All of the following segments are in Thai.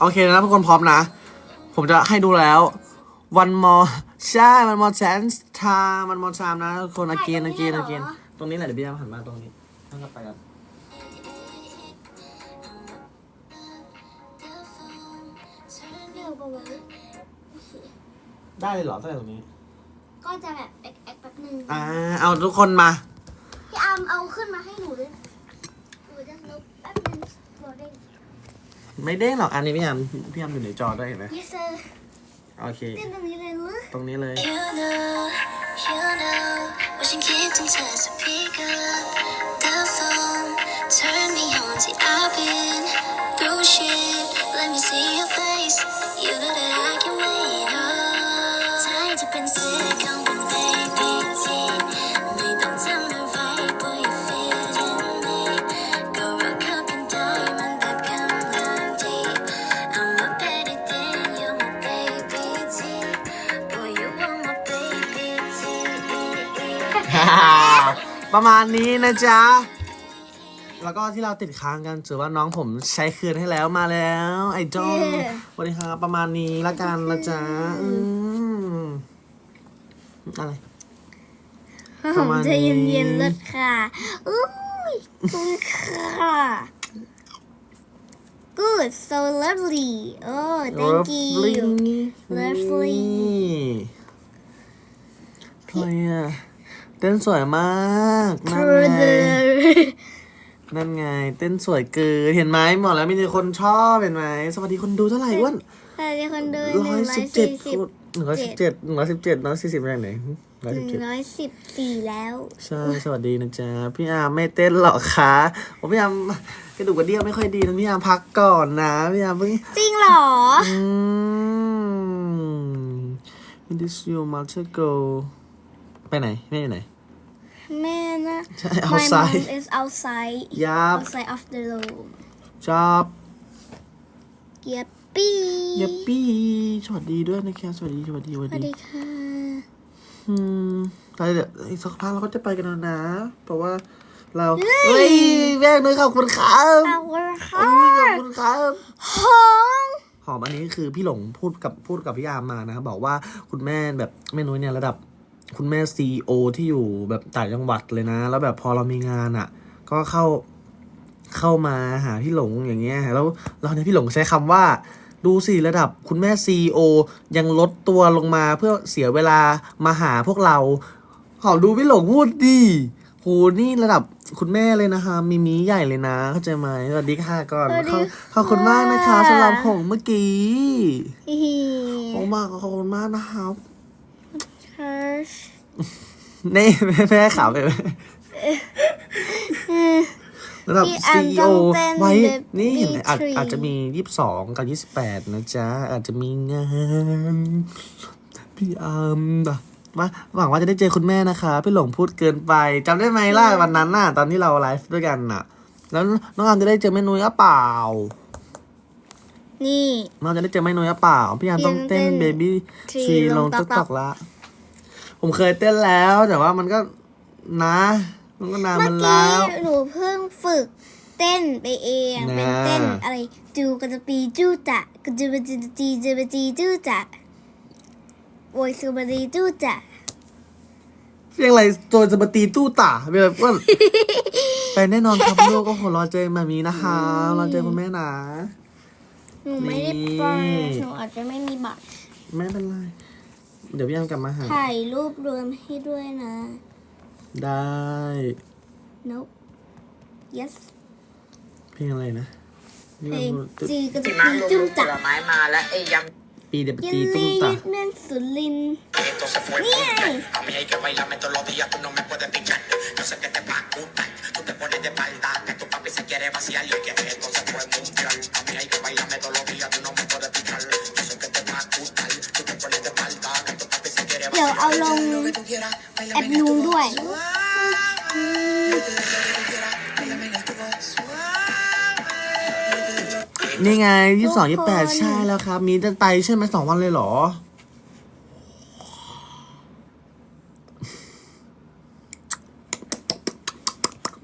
โอเคนะทุกคนพร้อมนะ ผมจะให้ดูแล้ว one more ใช่ one more chance time one more time นะทุกคน again again again ตรงนี้แหละเดี๋ยวพี่ยามหันมาตรงนี้แล้วก็ไปกันเร็วกว่านี้ได้เลยเหรอตั้งแต่ตรงนี้ ก็จะแบบแอกแอกแป๊บนึงอ่าเอาทุกคนมา พี่อาร์มเอาขึ้นมาให้หนูด้วยหนูจะลบแป๊บนึงโหลด ได้ไม่เด้งหรอกอันนี้พี่ยามพี่ยามอยู่ในจอได้เห็นไหม yes sir โอเค เต้นตรงนี้เลยหรือตรงนี้เลย You know, you know ว่าฉันคิดถึงเธอสักพีกับ the phone turn me on till I've been through shit let me see your face you know that ประมาณนี้นะจ๊ะ แล้วก็ที่เราติดค้างกันถือว่าน้องผมใช้คืนให้แล้วมาแล้ว ไอ้จอมสวัสดีครับประมาณนี้ละกันนะจ๊ะอืมอะไรประมาณนี้จะเย็นๆเลยค่ะอุ้ยคุณค่ะ good so lovely oh thank you Lovely ใครอะเต้นสวยมากนั่นไงนั่นไง เต้นสวยเกินเห็นไหมบอกแล้วมีแต่คนชอบเห็นไหมสวัสดีคนดูเท่าไหร่อ้วนสวัสดีคนดูหร้นึ่องยร้อสิยบเจ็ดสี่สิบหนึ่งร้อยสิบเจ็ดหนึ่งร้อยสิบเจ็ดร้อยสี่สิบอะไรไหนร้อยหสิบนึ่งเจ็ดร้อยสิบสี่แล้วใช่สวัสดีนะจ๊ะพี่อาร์มไม่เต้นหรอกคะผมพี่อาร์มกระดูกกระเดี่ยวไม่ค่อยดีนะพี่อาร์มพักก่อนนะพี่อาร์มเพิ่งจริงเหรออืม When this you mother go ไปไหนไม่ไปไหน แม่นะ ใช่ My outside mom is outside ยับ outside of the room ชอบเยียบปี้ยับปี้สวัสดีด้วยนะคะสวัสดีสวัสดีสวัสสวัสดีดีค่ะอืมตอนเดี๋ยวอีกสักพักเราก็จะไปกันแล้วนะ เพราะว่าเราเฮ้ยแม่เนยขอบคุณครับขอบคุณค่ะเฮ้ยขอบคุณครับหอมหอมอันนี้คือพี่หลงพูดกับพูดกับพี่ยามมานะครับบอกว่าคุณแม่แบบแม่นุ้ยเนี่ยระดับ คุณแม่ซีโอที่อยู่แบบต่างจังหวัดเลยนะ แล้วแบบพอเรามีงานอะ ก็เข้าเข้ามาหาพี่หลงอย่างเงี้ยแล้วเราเนี่ยพี่หลงใช้คำว่าดูสิระดับคุณแม่ซีโอยังลดตัวลงมาเพื่อเสียเวลามาหาพวกเราหอมดูพี่หลงพูดดิโหนี่ระดับคุณแม่เลยนะคะ มีมีใหญ่เลยนะเข้าใจไหมสวัสดีค่ะก่อนขอบขอบคุณมากนะคะสำหรับของเมื่อกี้ฮิฮิขอบคุณมากขอบคุณมากนะครับค่ะ นี่แม่แม่ขาวไปไหมระดับ พี่อันซีต้โอองเต้นไว้แบบนี่เห็นไหมอาจมีอาจจะมียี่สิบสองกับยี่สิบแปดนะจ๊ะ อาจจะมีงานพี่อัมนะมาหวังว่าจะได้เจอคุณแม่นะคะพี่หลงพูดเกินไปจำได้ไหมล่ะวันนั้นน่ะ ตอนที่เราไลฟ์ด้วยกันน่ะ แล้วน้องอัมจะได้เจอแม่นุ้ยหรือเปล่า นี่ น้องจะได้เจอแม่นุ้ยหรือเปล่า พี่อัมต้องเต้นเต้นเบบี้ Tree ทรีลลงงติ๊กต็อก TikTok ละ ผมเคยเต้นแล้ว แต่ว่ามันก็นะ มันก็นานเมื่อมันกี้แล้วหนูเพิ่งฝึกเต้นไปเองนะเป็นเต้นอะไรจูกระจะปีจูจะกระจะบจีจีจะบจีจูจะโวยซูบจีจูจะเพียงอะไรตัวจะมาตีตู้ตาเป็นแบบว่าไปแน่นอนครับลูกก็ขอรอเจอมามีนะคะรอเจอคุณแม่นะ หนูไม่ได้ไปนี่ หนูอาจจะไม่มีบัตร ไม่เป็นไร เดี๋ยวพี่ยังกลับมาหาถ่ายรูปรวมให้ด้วยนะ ได้ nope yes เพลงอะไรนะนี่เพลมันงจีกระจะมาปีลงจูผจะลไม้มาแล้วไอ้ยำปีเดบยัตีนตู้ลีตายึดแม่นสุรินทร์ Esto เดี๋ยว vaciar. เอาลง Lo que tú quieras, แอ bailame ป en el นู tubo. ด้วย Yo te doy lo que tú quieras, bailame en el tubo. Suave. นี่ไงยี่สองทุยี่กแปดคนใช่แล้วครับ มีจะไปใช่ไหมสองวันเลยเหรอ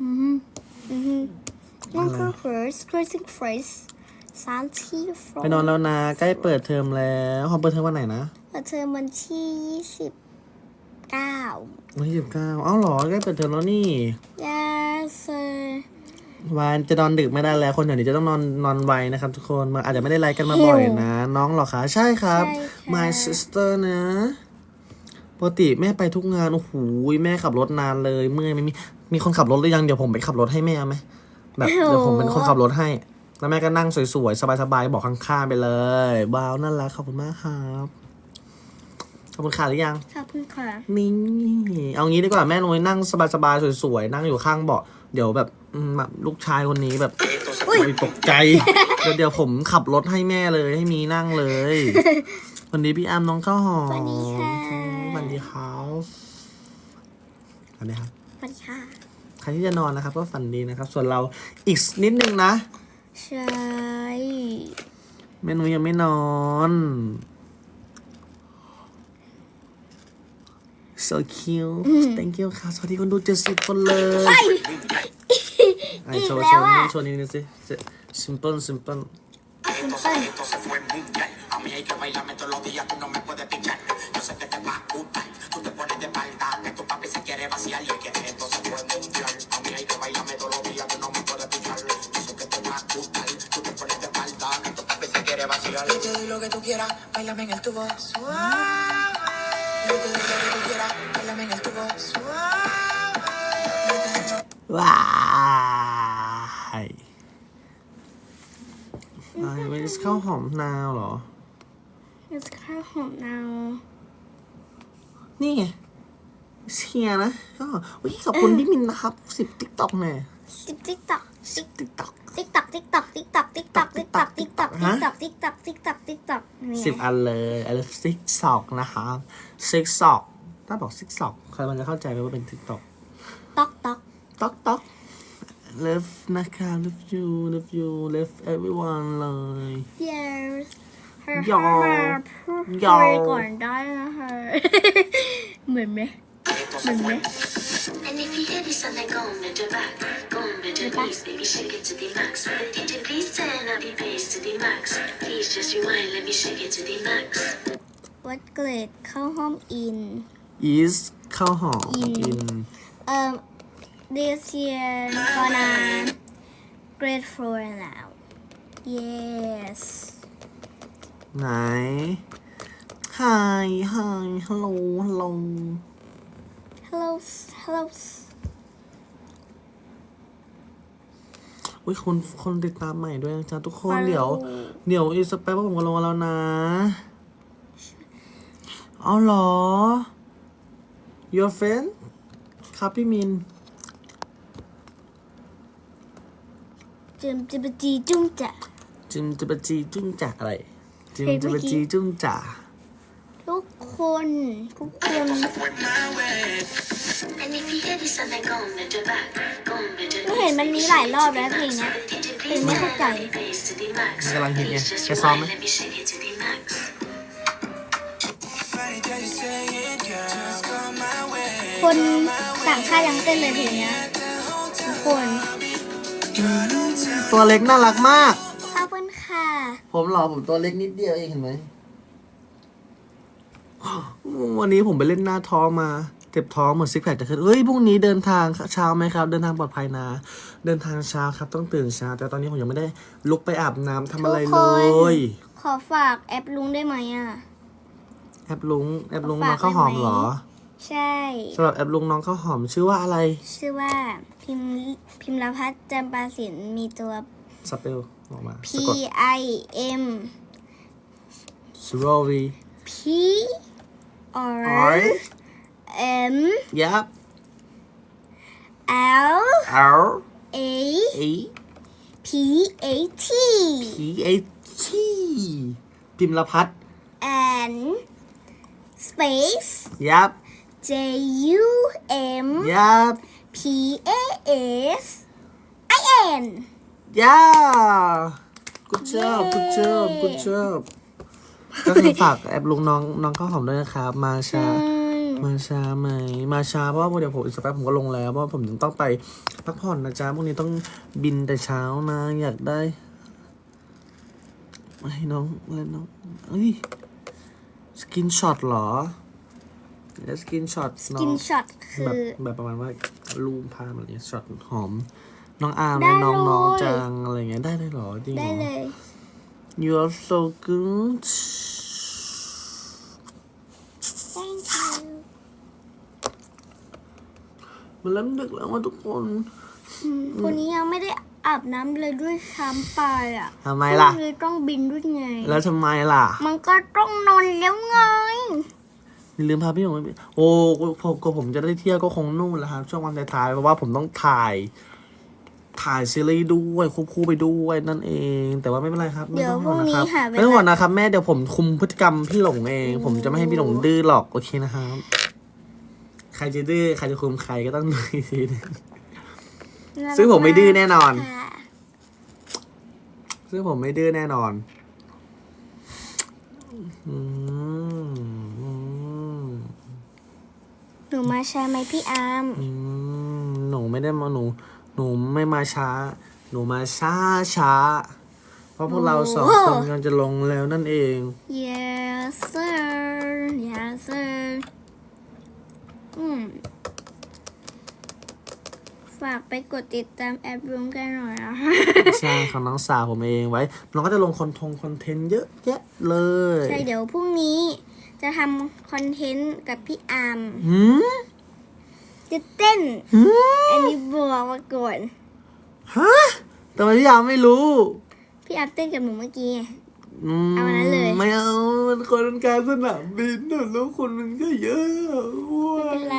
อือฮึอือฮึนั่นคือ first crossing phrase สามที่ฟรไปนอนแล้วนะ ใกล้เปิดเทอมแล้วหอมเปิดเทอมวันไหนนะเปิ ดเทอมวันที่ยี่สิบเก้าวันที่สิบเก้าเอ้าเหรอใกล้เปิดเทอมแล้วนี่ yes sir วันจะนอนดึกไม่ได้แล้ว คนเดี๋ยวนี้จะต้องนอนนอนไวนะครับทุกคนมันอาจจะไม่ได้ไลฟ์กันมาบ่อยนะ น้องเหรอคะ ใช่ครับ my sister นะปกติแม่ไปทุกงาน โอ้โหแม่ขับรถนานเลย เมื่อยไม่มีมีคนขับรถหรือยังเดี๋ยวผมไปขับรถให้แม่ไหมแบบเดี๋ยวผมเป็นคนขับรถให้ แล้วแม่ก็นั่งสวยๆ สบายๆ บอกข้างๆไปเลยว้าวน่ารักขอบคุณมากครับ ขอบคุณค่ะหรือยัง ขอบคุณค่ะ นี่เอางี้ดีกว่าแม่นุ้ยนั่งสบายๆสวยๆนั่งอยู่ข้างเบาะเดี๋ยวแบบอืมแบบลูกชายคนนี้แบบ Entonces โอ้ยตกใจเดี๋ยวเดี๋ยวผมขับรถให้แม่เลยให้มีนั่งเลยวันนี้พี่อามน้องข้าวหอมสวัสดีค่ะ สวัสดีครับสวัสดีครับ สวัสดีค่ะใครที่จะนอนนะครับก็ฝันดีนะครับ ส่วนเราอีกนิดนึงนะใช่ แม่นุ้ยยังไม่นอน so cute thank you ค่ะสวัสดีคนดูเจ็ดสิบคนเลยไอโชว์โชว์นี่โชว์นี่นี่สิ simple simple Entonces esto se fue mundial. A mí hay que bailarme todos los días, tú no me puedes pichar. Yo sé que te va a gustar. Tú te pones de espalda, que tu papi se quiere vaciar. Y es que esto se fue mundial. A mí hay que bailarme todos los días, tú no me puedes pichar. Yo sé que te va a gustar. Tú te pones de espalda, que tu papi se quiere vaciar. Yo te doy lo que tú quieras, bailame en el tubo. Suave. ว้ายไอ้เวสข้าวหอมนาวเหรอนี่ข้าวหอมนาว นี่ไงเชียร์นะก็วิขอบคุณพี่มินนะครับสิบติ๊กต็อกแน่ติ๊กติ๊กต๊อกสิบติ๊กต็อก ติ๊กต๊อกติ๊กต๊อกติ๊กต๊อกติ๊กต๊อกติ๊กต๊อกติ๊กต๊อกติ๊กฮะต๊อกติ๊กต๊อกติ๊กต๊อกติ๊กต๊อกนี่สิบอันเลยอันละซิกซอกนะครับซิกซอกถ้าบอกซิกซอกใครมันจะเข้าใจไหมว่าเป็นติ๊กต็อกต๊อกต๊อกต๊อกต๊อก love นะคะ love you love you love everyone เลย yes เธอยอเข้ามาพูดยอคุยก่อนได้นะคะเหมือนไหม Esto เหมื se อนไหม fue And if you hear this, then go on the back. Go on the please, baby, shake it to the max. DJ, please turn up your bass to the max. Please just rewind, let me shake it to the max. what grade เข้าห้อง in is ข้าวหอม In in um this year gonna grade four now yes ไหน hi hi hello hello hello hello อุ้ยคนคนติดตามใหม่ด้วยนะจ๊ะทุกคน Hello เดี๋ยว เดี๋ยวอีกสักแป๊บผมก็ลงมาแล้วนะ เอาเหรอ your friend ครับพี่มิน จิมจิบจีจุ้มจะจิมจะปะจีจุ้งจ่าอะไร จิมเพลงจะเมื่ปะอกี้จีจุ้งจ่าทุก คนทุกคน And if you hear this, then go on the back. Go on the ไม่เห็นมันมีหลายรอบแล้วเพลงเนี้ย DJ, เพลง please ไม่เข้าใจ turn up your bass to the max. มันกำลังฮิตไง Please just ไปซ้อมไหม rewind, let me shake it to the max. Funny that you say it, girl. Just go my way. คนต่างชาติยังเต้นเลยเพลงเนี้ยทุกคนตัวเล็กน่ารักมากขอบคุณค่ะ ผมเหรอผมตัวเล็กนิดเดียวเองเห็นไหม วันนี้ผมไปเล่นหน้าท้องมาเจ็บท้องเหมือนซิกแพคจะขึ้นเฮ้ยพรุ่งนี้เดินทางเช้าไหมครับ เดินทางปลอดภัยนะ เดินทางเช้าครับต้องตื่นเช้า แต่ตอนนี้ผมยังไม่ได้ลุกไปอาบน้ำทำอะไรทุกเลคนย ขอฝากแอปลุงได้ไหมอะ แอปลุงแอปลุงฝากน้องข้าวหอมได้ไหมเหรอใช่ สำหรับแอปลุงน้องข้าวหอมชื่อว่าอะไรชื่อว่าพิมพ์พิมพ์รพัฒน์จำปาสินมีตัว สเปลออกมา P สะกด I M สโรวี P R R M ยับ L L A A P A T P A T พิมพ์ละพัฒน์ and space ยับ J U M ยับ P A S I N ย่า good job good job good job ก็คือฝากแอปลุงน้องน้องข้าวหอมด้วยนะครับ มาช้า มาช้าไหม มาช้าเพราะว่าเดี๋ยวผมอีกสักแป๊บผมก็ลงแล้วเพราะว่าผมถึงต้องไปพักผ่อนนะจ๊ะพรุ่งนี้ต้องบินแต่เช้านะอยากได้ให้น้องเล่นน้องเอ้ยสกินช็อตเหรอแล้วสกินช็อตน้อกินงช็อตคืแบบอแบบประมาณว่ารูปภาพอะไรเงี้ยช็อตหอม น้องอาร์มได้และน้องเลยน้องจังอะไรเงี้ยได้เลยเหรอจริงเหรได้อเลย You are so good thank you มันเริ่มดึกแล้วว่าทุกคนคนนี้ยังไม่ได้อาบน้ำเลยด้วยซ้ำไปอะทำไมล่ะพรุ่งนี้ต้องบินด้วยไง แล้วทำไมล่ะ มันก็ต้องนอนแล้วไงอย่าลืมพาพี่หงไปโอ้ผมก็ผมจะได้เที่ยวก็คงนู่นแหละครับช่วงวันท้ายๆเพราะว่าผมต้องถ่าย ถ่ายซีรีส์ด้วยควบคู่ไปด้วยนั่นเอง แต่ว่าไม่เป็นไรครับไม่เดี๋ยวต้องพห่รุ่วงงนะคนี้รับหาเวไม่ต้องห่วงลานะครับแม่เดี๋ยวผมคุมพฤติกรรมพี่หลงเอง ผมจะไม่ให้พี่หลงดื้อหรอกโอเคนะครับ ใครจะดื้อใครจะคุมใครก็ต้องดูอีกทีหนึง ซึ่งผมไม่ดื้อแน่นอน ค่ะซึ่งผมไม่ดื้อแน่นอนอืมหนูมาใช่ไหมพี่อาร์มอืมหนูไม่ได้มาหนูห นูไม่มาช้า หนูมาช้าช้า เพราะพวกเราสองคนกำลังจะลงแล้วนั่นเอง yes sir yes sir อืมฝากไปกดติดตามแอปรุ้งกันหน่อยนะคะใช่ของน้องสาวผมเองไว้ น้องก็จะลงคอนทงคอนเทนต์เยอะแยะเลย ใช่เดี๋ยวพรุ่งนี้จะทำคอนเทนต์กับพี่อาร์ม หืม จะเต้น หืมอันนี้บอกมาก่อนฮะทำไมพี่ยามไม่รู้พี่อาร์มเต้นกับหนูเมื่อกี้ไง มเอาอันนั้นเลย ไม่เอามันคนเป็นการสนามบินน่ะแล้วคนมันก็เยอะว้าไม่เป็นไร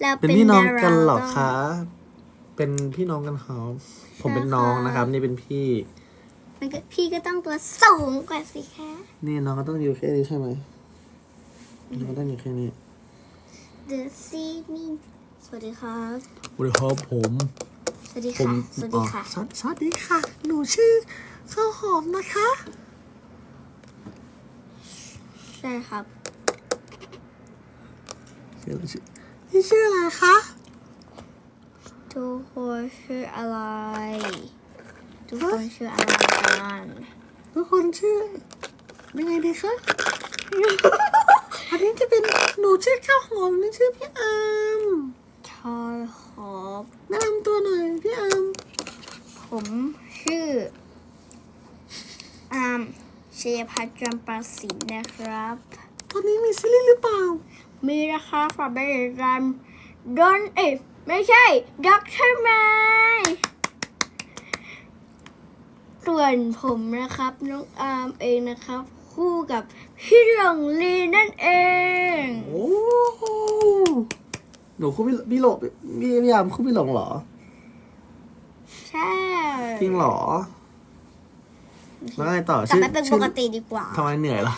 เราเป็นเป็นพี่น้องดารากันเหรอต้งคะ เป็นพี่น้องกันครับผมเป็นน้องนะครับ นี่เป็นพี่ มันก็พี่ก็ต้องตัวสูงกว่าสิคะ นี่น้องก็ต้องอยู่แค่นี้ใช่ไหมน้องก็ต้องอยู่แค่นี้ The Seeming สวัสดีครับ สวัสดีครับผม สวัสดีผมค่ะสวัสดีค่ะ อ๋อสวสวัสดีค่ะ หนูชื่อข้าวหอมนะคะ ใช่ครับชื่อชื่อนี่ชื่ออะไรคะ ทุกคนชื่ออะไร ทุกคนชื่ออะไรกันทุกคนชื่อยังไงดีคะ อันนี้จะเป็น หนูชื่อข้าวหอมนี่ชื่อพี่อามชอยหอบแนะนำตัวหน่อยพี่อามผมชื่ออามเชยพัฒน์จำปาสินนะครับ ตอนนี้มีซีรีส์หรือเปล่า มีนะคะฝากไปติดตามดอนเอ้ยไม่ใช่ด็อกเตอร์ไมส่วนผมนะครับ น้องอาร์มเองนะครับ คู่กับพี่หลงลีนั่นเอง โอ้โหหนูคู่พี่พี่หลงพี่พี่อามคู่พี่หลงเหรอ ใช่จริงเหรอ แล้วไงต่อกลับชื่อไปเป็นปชื่อกติดีกว่า ทำไมเหนื่อยล่ะ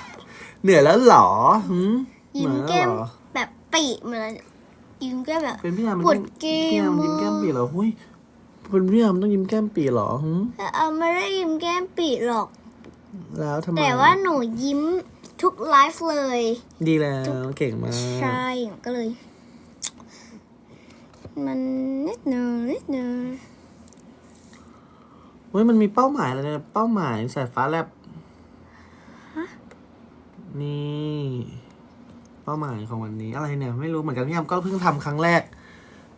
เหนื่อยแล้วเหรอหืมยิ้มเหนื่อยแก้แล้วมเหรอแบบปีเหมือนยิ้มแก้มแบบ เป็นพี่อามมันปวต้ดองเกม พี่อามยิ้มแก้มปีเหรอหุ้ยเป็นพี่อามต้องยิ้มแก้มปีเหรอหืม แต่เอาไม่ได้ยิ้มแก้มปีหรอก แล้วทำไมแต่ว่าหนูยิ้มทุกไลฟ์เลย ดีแล้วเก่งมาก ใช่ก็เลย มันนิดนึงนิดนึงเฮ้ยมันมีเป้าหมายอะไรเนี่ยเป้าหมายสายฟ้าแลบนี่เป้าหมายของวันนี้อะไรเนี่ย ไม่รู้เหมือนกันพี่ยามก็เพิ่งทำครั้งแรก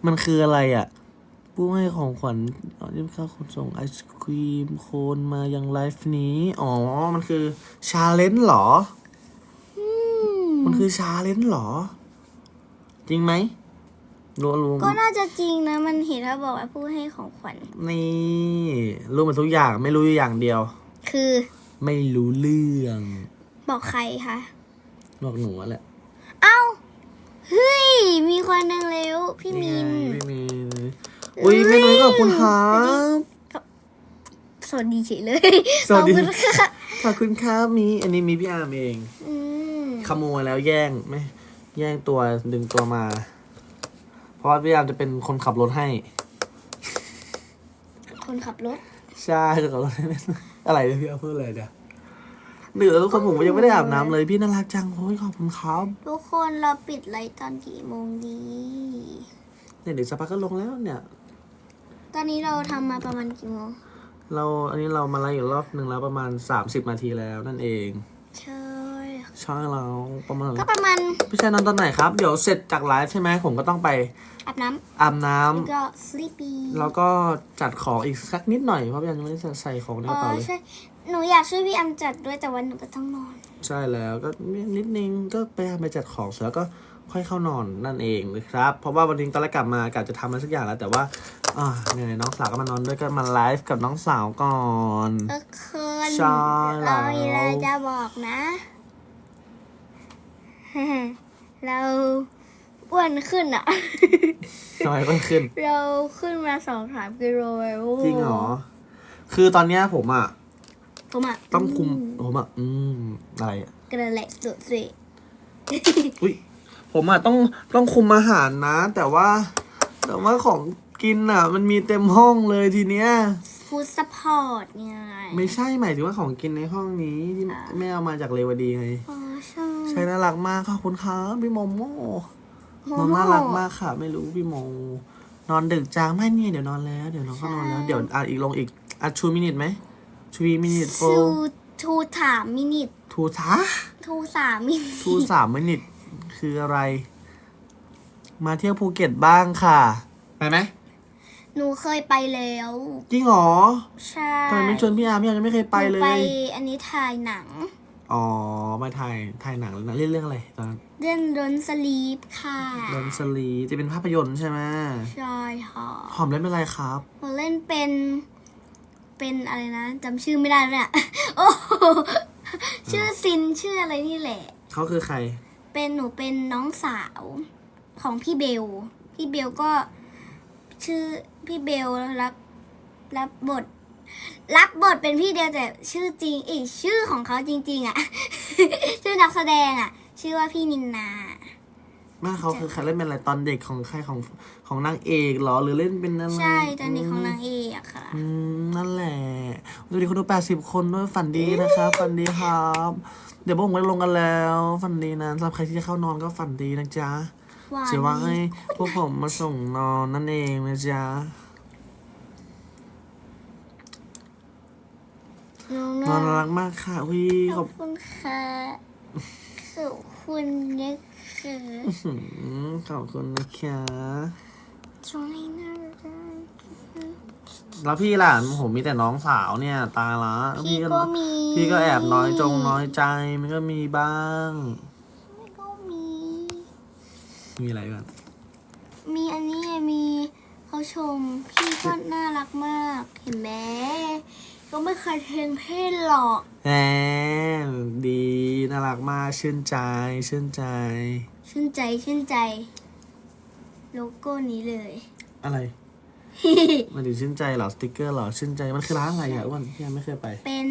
มันคืออะไรอะ ผู้ให้ของขวัญยิ้มข้าวคนส่งไอศครีมโคนมายังไลฟ์นี้ อ๋อ มันคือชาเลนจ์เหรอ มันคือชาเลนจ์เหรอ จริงไหมรู้รู้ก็น่าจะจริงนะ มันเห็นว่าบอกว่าผู้ให้ของขวัญ นี่รู้หมดทุกอย่างไม่รู้อยู่อย่างเดียว คือ ไม่รู้เรื่อง บอกใครคะบอกหนูแหละ เอ้า เฮ้ย มีคนหนึ่งแล้ว พี่มิน พี่มิน อุ้ยไม่รู้ขอบคุณครับสวัสดีเฉยเลยสวัสดีขอบคุณค่ะขอบคุณครับมีอันนี้มีพี่อาร์มเองอืมขโมยแล้วแย่งไม่แย่งตัวดึงตัวมา เพราะว่าพี่อาร์มจะเป็นคนขับรถให้ คนขับรถใช่คนขับรถให้เป็นอะไรเนี่ยพี่อาร์มพูดเลยเดี๋ยวเหนือทุกคนผมยังไม่ได้อาบน้ำเลยพี่น่ารักจังโอ้ยขอบคุณครับ ทุกคนเราปิดไลฟ์ตอนกี่โมงดีเนี่ยเดี๋ยวสักพักก็ลงแล้วเนี่ย ตอนนี้เราทำมาประมาณกี่โมงเราอันนี้เรามาไลฟ์อีกรอบหนึ่งแล้วประมาณ 30 นาทีแล้วนั่นเองใช่ใช่แล้วประมาณก็ประมาณพี่ชายนอนตอนไหนครับ เดี๋ยวเสร็จจากไลฟ์ใช่ไหมผมก็ต้องไปอาบน้อาบน้ำแล้วก็ sleepy ำแล้วก็จัดของอีกสักนิดหน่อยเพราะพี่อันยังไม่ได้ใส่ของในกอ๋ระเป๋าอเลย ใช่หนูอยากช่วยพี่อัมจัดด้วยแต่วันหนูก็ต้องนอน ใช่แล้วก็นิดนึงก็ไปไปจัดของเสร็จแล้วก็ค่อยเข้านอนนั่นเองนะครับ เพราะว่าวันนี้ตอนแรกกลับมากะจะทำอะไรสักอย่างแล้ว แต่ว่า อ่าเหนื่อยน้องสาวก็มานอนด้วยก็มาไลฟ์กับน้องสาวก่อน ก็คืนใช่แล้ว เรามีอะไรจะบอกนะ เราอ้วนขึ้นอะ ทำไมก็ขึ้น เราขึ้นมาสองสามกิโลแล้วจริงเหรอ คือตอนเนี้ยผมอะ ผมอะต้องคุมผมอะ อืม อะไรอะ กระแหลกสุดสิอุ้ยผมอะต้องต้องคุมอาหารนะ แต่ว่า แต่ว่าของ กินอะ มันมีเต็มห้องเลยทีเนี้ยฟูดซัพพอร์ตไง ไม่ใช่หมายถึงว่าของกินในห้องนี้ที่แม่เอามาจากเลวดีไงอ๋อใช่ใช่น่ารักมากขอบคุณครับพี่โมโมโมน้องโน่ารักมากค่ะ ไม่รู้พี่โม นอนดึกจังไม่เนี่ยเดี๋ยวนอนแล้วเดี๋ยวน้องก็นอนแล้วเดี๋ยวอ่านอีกลงอีกอะชูมินิทไหมชูมินิทโฟทูทูถามมินิททูท้าทูสามมินิททูสามมินิทคืออะไร มาเที่ยวภูเก็ตบ้างค่ะ ไปไหม หนูเคยไปแล้ว จริงเหรอใช่ทำไมไม่ชวนพี่อาร์มพี่อาร์มยังไม่เคยไปเลหนูไปย อันนี้ถ่ายหนัง อ๋อ มาถ่ายถ่ายหนังแล้วนะเล่นเรื่องอะไรตอนนั้นเรื่องดนสลีปค่ะดอนสลีจะเป็นภาพยนตร์ใช่ไหมใช่ค่ะหอมเล่นเป็นอะไรครับ หนูเล่นเป็นเป็นอะไรนะจำชื่อไม่ได้แล้วเนี่ยโอ้โหชื่อซินชื่ออะไรนี่แหละ เขาคือใคร เป็นหนูเป็นน้องสาวของพี่เบล พี่เบลก็ชื่อ พี่เบลรับรับบท รับบทเป็นพี่เดียวแต่ชื่อจริงอีกชื่อของเขาจริง ๆ อะ ชื่อนักแสดงอะ ชื่อว่าพี่นินนาแม่เขาคือใครเล่นเป็นอะไรตอนเด็กของใครของของนางเอกเหรอหรือเล่นเป็นอะไรใช่ตอนนี้ของนางเอกอะค่ะอืมนั่นแหละสวัสดีคนดูแปดสิบคนด้วยฝันดีนะครับฝันดีครับ เดี๋ยวพวกผมไปลงกันแล้ว ฝันดีนะสำหรับใครที่จะเข้านอนก็ฝันดีนะจ๊ะ หวานจะว่าให้พวกผมมาส่งนอนนั่นเองนะจ๊ะน้องนอนน่ารักมากค่ะอุ้ยขขออบบคุณค่ะขอบคุณนะคะหืมขอบคุณนะคะตรงนี้น่ารักแล้วพี่ล่ะผมมีแต่น้องสาวเนี่ย ตายละพี่ก็มีพี่ก็แอบน้อยจงน้อยใจมันก็มีบ้างพี่ก็มี มีอะไรบ้างมีอันนี้ไงมีเขาชมพี่ก็น่ารักมาก เห็นไหมก็ไม่เคยเทงเพศหรอกแหมดีน่ารักมากชื่นใจชื่นใจ ชื่นใจชื่นใจ โลโก้นี้เลย อะไร มันถึงชื่นใจเหรอสติกเกอร์เหรอชื่นใจมันคือร้านอะไรอะอ้วนพี่ยังไม่เคยไป เป็น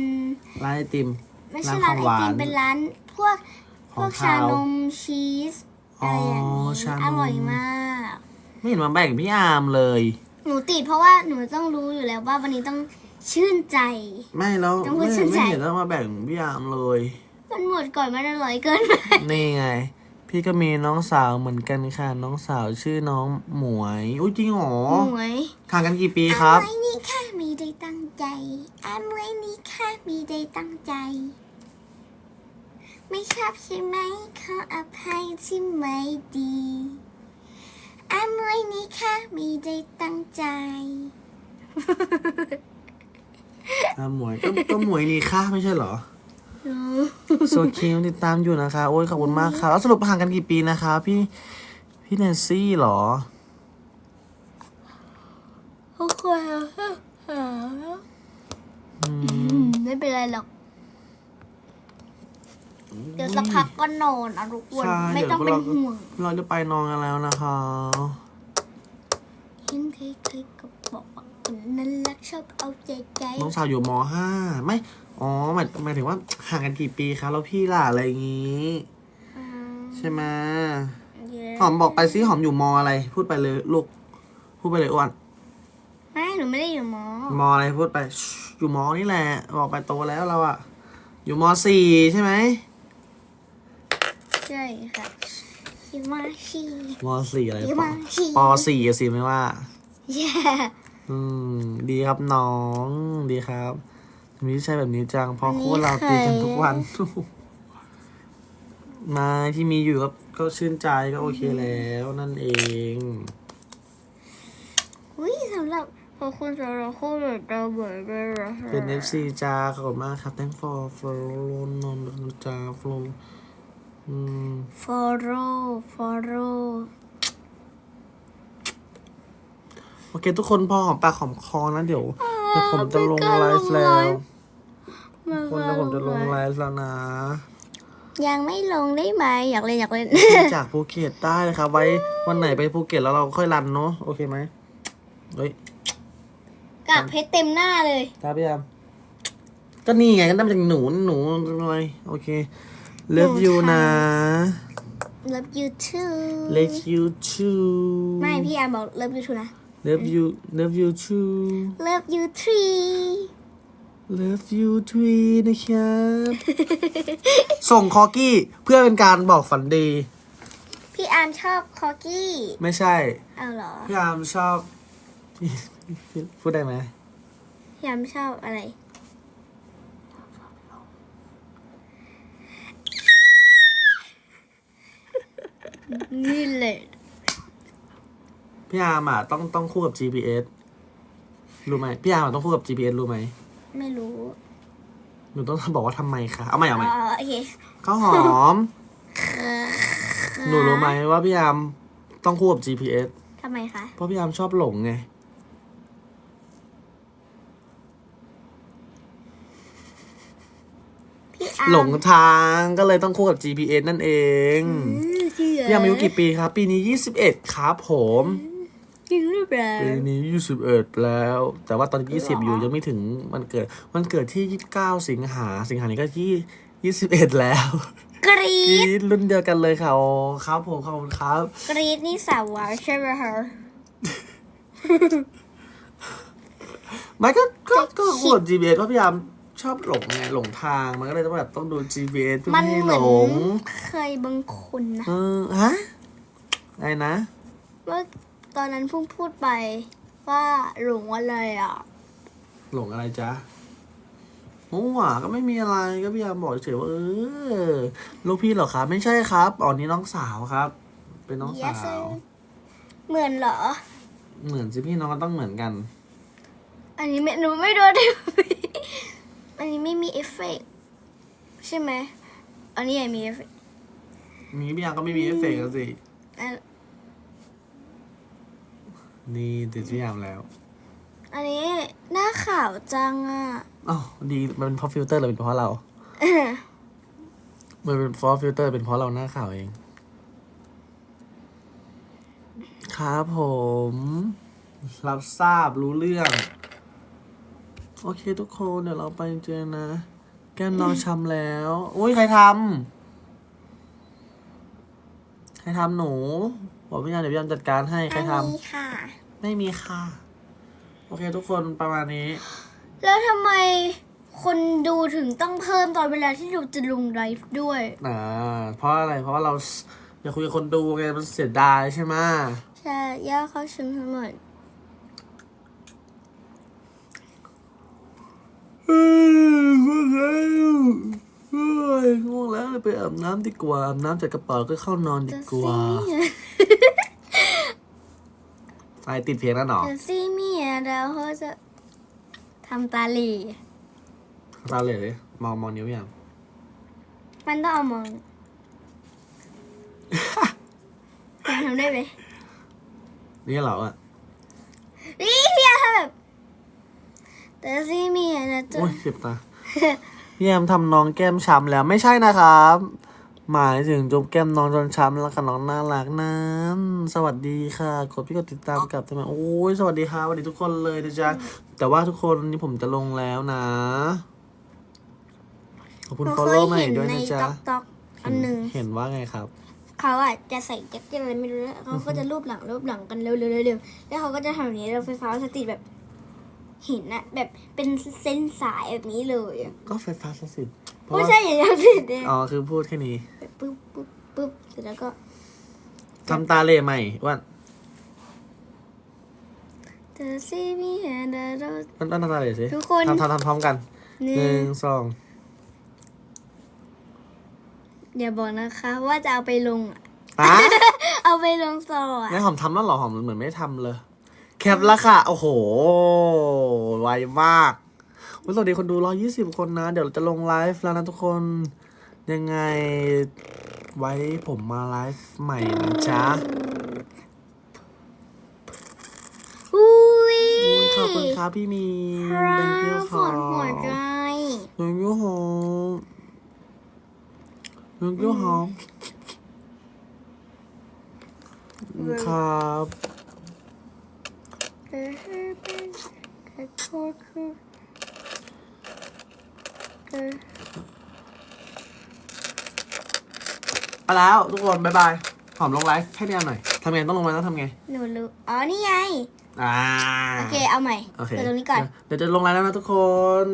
ร้านไอติมไม่ใช่ร้านไอร้านของหวาตินมเป็นร้านพวกขพองวกชาคาวนมชีส อะไรอย่างอ๋อนี้ชานม อร่อยมาก ไม่เห็นมาแบ่งพี่อาร์มเลย หนูติดเพราะว่าหนูต้องรู้อยู่แล้วว่าวันนี้ต้องชื่นใจ ไม่แล้วต้องพูไม่ดชื่นใจ ไม่เห็นต้องมาแบ่งพี่อาร์มเลย มันหมดก่อนมันอร่อยเกินไปนี่ไง พี่ก็มีน้องสาวเหมือนกันค่ะ น้องสาวชื่อน้องหมวย อุ้ยจริงเหรอหมวยห่างกันกี่ปีครับอไว้นี่ค่ะมีได้ตั้งใจอามไว้นี่ค่ะมีได้ตั้งใจ ไม่ชอบใช่ไหมขออภัยที่ไม่ดีอามไว้นี่ค่ะมีได้ตั้งใจ อ่าหมวยก็ก็หมวยนี่ค่ะไม่ใช่เหรอโซคิวติดตามอยู่นะคะ โอ้ยขอบคุณมากค่ะ แล้วสรุปห่างกันกี่ปีนะคะ พี่พี่แนนซี่เหรอโอเคอืม ไม่เป็นไรหรอก เดี๋ยวสักพักก็นอนอะทุกคนใช่ไม่เดี๋ยวต้องเป็นเราห่วงเราจะไปนอนกันแล้วนะคะเห็นใครๆก็บอกว่าคนนั้นรักชอบเอาใจใจน้องสาวอยู่มห้าไม่อ๋อหมายหมายถึงว่าห่างกันกี่ปีคะแล้วพี่ล่ะอะไรอย่างงี้ อืมใช่ไหมเยะหอมบอกไปสิหอมอยู่มอะไร พูดไปเลยลูกพูดไปเลยอ้วนไม่หนูไม่ได้อยู่มอมอะไรพูดไปชู้อยู่มนี่แหละบอกไปโตแล้วเราอะอยู่มสี่ใช่ไหม ใช่ค่ะชิมาชีมสี่อะไรชิปมาชีปสี่อะสิไม่ว่าแย่อืม ดีครับน้องดีครับมีใช่แบบนี้จังเพราะคู่เราตีกันทุกวัน มาที่มีอยู่ก็ก็ชื่นใจก็โอเคแล้วนั่นเองอุ้ยสำหรับขอบคุณสำหรับคู่แบบเราเบิร์ดด้วยนะคะเป็น FC จ้าขอบคุณมากครับ thank for follow นนท์จ้า follow อืม follow follow โอเค ทุกคนพอหอมปากหอมคอนะเดี๋ยวเดี๋ยวผมจะลงไลฟ์แล้วคนเดี๋ยวผมจะลงไลฟ์แล้วนะ ยังไม่ลงได้ไหมอยากเล่นอยากเล่นจากภูเก็ตได้เลยครับ ไว้วันไหนไปภูเก็ตแล้วเราค่อยรันเนาะโอเคไหมเฮ้ยกากเพชรเต็มหน้าเลยครับพี่ยามก็นี่ไงก็นั่นเป็นหนูหนูอะไรโอเค love you นะ love you too love you too ไม่พี่อาร์มบอก love you too นะ love you love you too love you three love you three นะครับ ส่งคอกี้เพื่อเป็นการบอกฝันดี พี่อาร์มชอบคอกี้ไม่ใช่ เอาเหรอ พี่อามชอบ พูดได้ไหมพี่อาร์มชอบอะไร นี่แหละพี่อาร์มอะต้องต้องคู่กับ GPS รู้ไหมพี่อาร์มอะต้องคู่กับ GPS รู้ไหมไม่รู้หนูต้องบอกว่าทำไมคะเอาใหม่เอาใหม่อ๋อโอเคข้าวหอม หนูรู้ไหมว่าพี่อาร์มต้องคู่กับ GPS ทำไมคะเพราะพี่อาร์มชอบหลงไง พี่อาร์มหลงทางก็เลยต้องคู่กับ GPS นั่นเอง อืมจ ริงเหรอพี่อาร์มอายุกี่ปีครับ ปีนี้ 21 ครับผม จริงหรือเปล่า ปีนี้ 21 แล้ว แต่ว่าตอนนี้20 อยู่ยังไม่ถึงวันเกิดวันเกิดที่ 29 สิงหาสิงหานี้ก็ที่ 21 แล้วกรีกรีดดรุ่นเดียวกันเลยค่ะโอ้ครับผมขอบคุณครับ กรีดนี่สาววาวใช่ไหมคะไม่ก็ก็ก็คู่กับ GPS เพราะพยายามช อบหลงไงหลงทางมันก็เลยต้องแบบต้องดู GPS เพื่อมันไม่ให้เหหมืลอนง เคยบางคนนะเออฮะอะไรนะเมื่อตอนนั้นเพิ่งพูดไปว่าหลงอะไรอะ หลงอะไรจ๊ะโอ้หว่าก็ไม่มีอะไรก็พยายามบอกเฉยๆว่าเออลูกพี่เหรอครับ ไม่ใช่ครับอ๋อนี่น้องสาวครับ เป็นน้องสา Yes, sir วเหมือนเหรอ เหมือนสิพี่น้องก็ต้องเหมือนกัน อันนี้ไม่หนูไม่โดนได้ อันนี้ไม่มีเอฟเฟกต์ใช่ไหม อันนี้ยังมีเอฟเฟกต์มีพี่ยังก็ไม่มีเอฟเฟกต์อะสิ อันนี่ติดพี่ยามแล้วอันนี้หน้าขาวจังอะอ๋อดีมันเป็นเพราะฟิลเตอร์หรือเป็นเพราะเรา มันเป็นเพราะฟิลเตอร์เป็นเพราะเราหน้าขาวเอง ครับผม รับทราบรู้เรื่อง โอเคทุกคนเดี๋ยวเราไปเจอนะ แก้มน้องช้ำแล้วอุ้ยใครทำใครทำหนูบอกพี่ยามเดี๋ยวพี่ยามจัดการให้ใครอันทนี้ค่ะำไม่มีค่ะ โอเคทุกคนประมาณนี้ แล้วทำไมคนดูถึงต้องเพิ่มตอนเวลาที่เราจะลงไลฟ์ด้วย อ่า เพราะอะไร เพราะว่าเราอยากคุยกับคนดูไง มันเสียดายใช่ไหมใช่ ย่าเข้าชิมทั้งหมด เฮ้ย ง่วงแล้วเฮ้ยง่วงแล้วไปอาบน้ำดีกว่าอาบน้ำจากกระเป๋าก็เข้านอนดีกว่าไอติดเพลงแล้วหนอเดี๋ยวซี่เมียเราเขาจะทำตาหลีตาเลยเลยมองมองนิ้วยังมันต้องเอามองคุณทำได้ไหมนี่เหรออะนี่พี่อาทำแบบ แต่ซี่เมียนะจะโอ้ยเจ็บตาพี่แอมทำน้องแก้มช้ำแล้วไม่ใช่นะครับ หมายถึงจุ๊บแก้มน้องจนช้ำแล้วค่ะน้องน่ารักนั้นสวัสดีค่ะ กดพี่กดติดตามกลับทำไมโอ้ยสวัสดีค่ะสวัสดีทุกคนเลยนะจ๊ะแต่ว่าทุกคนนี่ผมจะลงแล้วนะขอบคุณหนูเคย follow ใหม่เห็นด้วยในนะจ๊ะต็อกต็อกอันหนึ่งเห็นว่าไงครับ เขาอะจะใส่แจ็คเก็ตอะไรไม่รู้แล้วเขาก็จะรูปหลังรูปหลังกันเร็วๆเร็วๆแล้วเขาก็จะทำอย่างนี้เราไฟฟ้าสติดแบบ เห็นอะแบบเป็นเส้นสายแบบนี้เลยอะก็ไฟฟ้าสถิตเพราะไม่ว่าใช่อย่างนี้ผิดเนี่ยอ๋อคือพูดแค่นี้แบบปึ๊บปึ๊บปึ๊บเสร็จแล้วก็ทำตาเหล่ใหม่อ้ว่าเธอซีมีเห็นเดอร์นั่นนั่นอะไรสิทุกคน ทำทำทำพร้อมกันหหนึ่นึ่งงสองอย่าบอกนะคะ ว่าจะเอาไปลงอะอะเอาไปลงต่ออะงั้นหอมทำแล้วเหรอหอมเหมือนไม่ทำเลยแคปแล้วค่ะ โอ้โห ไวมากวันสวัสดีคนดูร้อยี่สิบคนนะ เดี๋ยวเราจะลงไลฟ์แล้วนะทุกคน ยังไงไว้ผมมาไลฟ์ใหม่นะจ๊ะอุ้ยอุ๊ยขอบคุณครับพี่มีครั thank you บคฝรับนหัวใจ thank you หอม thank you หอมครับ เออเป็นแค่โคตรคือเออไปแล้วทุกคนบ๊ายบายหอมลงไลฟ์ให้พี่อาร์หน่อยทำไงต้องลงไลฟ์ต้องทำไง หนูรู้อ๋อ นี่ไง อ่า โอเค เอาใหม่โอเคเดี๋ยวตรงนี้ก่อน เดี๋ยวจะลงไลน์แล้วนะทุกคน